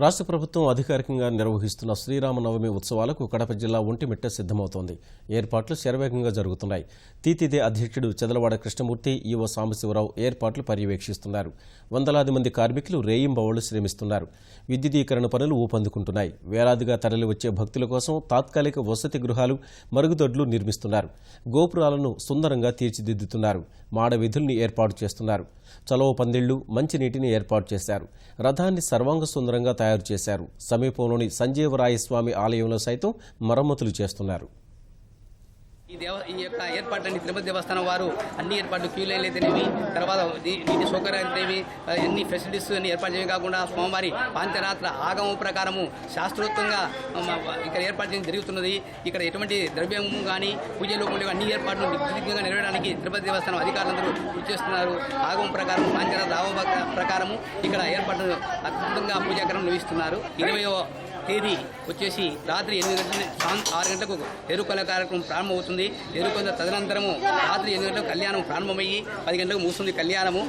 రాష్ట్ర ప్రభుత్వం అధికారికంగా నిర్వహిస్తున్న శ్రీరామనవమి ఉత్సవాలకు కడప జిల్లా ఒంటిమిట్ట సిద్ధమవుతోంది. ఏర్పాట్లు శరవేగంగా జరుగుతున్నాయి. తీతిదే అధ్యక్షుడు చెదలవాడ కృష్ణమూర్తి ఈవో సాంబశివరావు ఏర్పాట్లు పర్యవేక్షిస్తున్నారు. వందలాది మంది కార్మికులు రేయింబవళ్ళు శ్రమిస్తున్నారు. విద్యుదీకరణ పనులు ఊపందుకుంటున్నాయి. వేలాదిగా తరలివచ్చే భక్తుల కోసం తాత్కాలిక వసతి గృహాలు మరుగుదొడ్లు నిర్మిస్తున్నారు. గోపురాలను సుందరంగా తీర్చిదిద్దుతున్నారు. మాడ విధుల్ని ఏర్పాటు చేస్తున్నారు. చలవ పందిళ్ళు మంచినీటిని ఏర్పాటు చేశారు. రథాన్ని సర్వాంగ సుందరంగా తయారు చేశారు. సమీపంలోని సంజీవరాయస్వామి ఆలయంలో సైతం మరమ్మతులు చేస్తున్నారు. ఈ దేవ ఈ యొక్క ఏర్పాట్లన్నీ తిరుపతి దేవస్థానం వారు అన్ని ఏర్పాట్లు క్యూ లైన్లు అయితేనేవి తర్వాత నీటి సౌకర్యాలు అయితేనేమి అన్ని ఫెసిలిటీస్ అన్ని ఏర్పాటు చేయడం కాకుండా సోమవారి పాంచరాత్ర ఆగమ ప్రకారము శాస్త్రోక్తంగా ఇక్కడ ఏర్పాటు చేయడం జరుగుతున్నది. ఇక్కడ ఎటువంటి ద్రవ్యం కానీ పూజలు ఉండేవి అన్ని ఏర్పాట్లు నిర్విఘ్నంగా నెరవేయడానికి తిరుపతి దేవస్థానం అధికారులందరూ కృషి చేస్తున్నారు. ఆగమ ప్రకారం పాంచరాత్ర ఆగమ ప్రకారము ఇక్కడ ఏర్పాట్లు అద్భుతంగా పూజాకరం నిర్వహిస్తున్నారు. ఇరవయో తేదీ వచ్చేసి రాత్రి ఎనిమిది గంటల ఆరు గంటలకు ఎరుకల కార్యక్రమం ప్రారంభమవుతుంది. ఎరుకొల తదనంతరము రాత్రి ఎనిమిది గంటలకు కళ్యాణం ప్రారంభమయ్యి పది గంటలకు మూస్తుంది కళ్యాణము.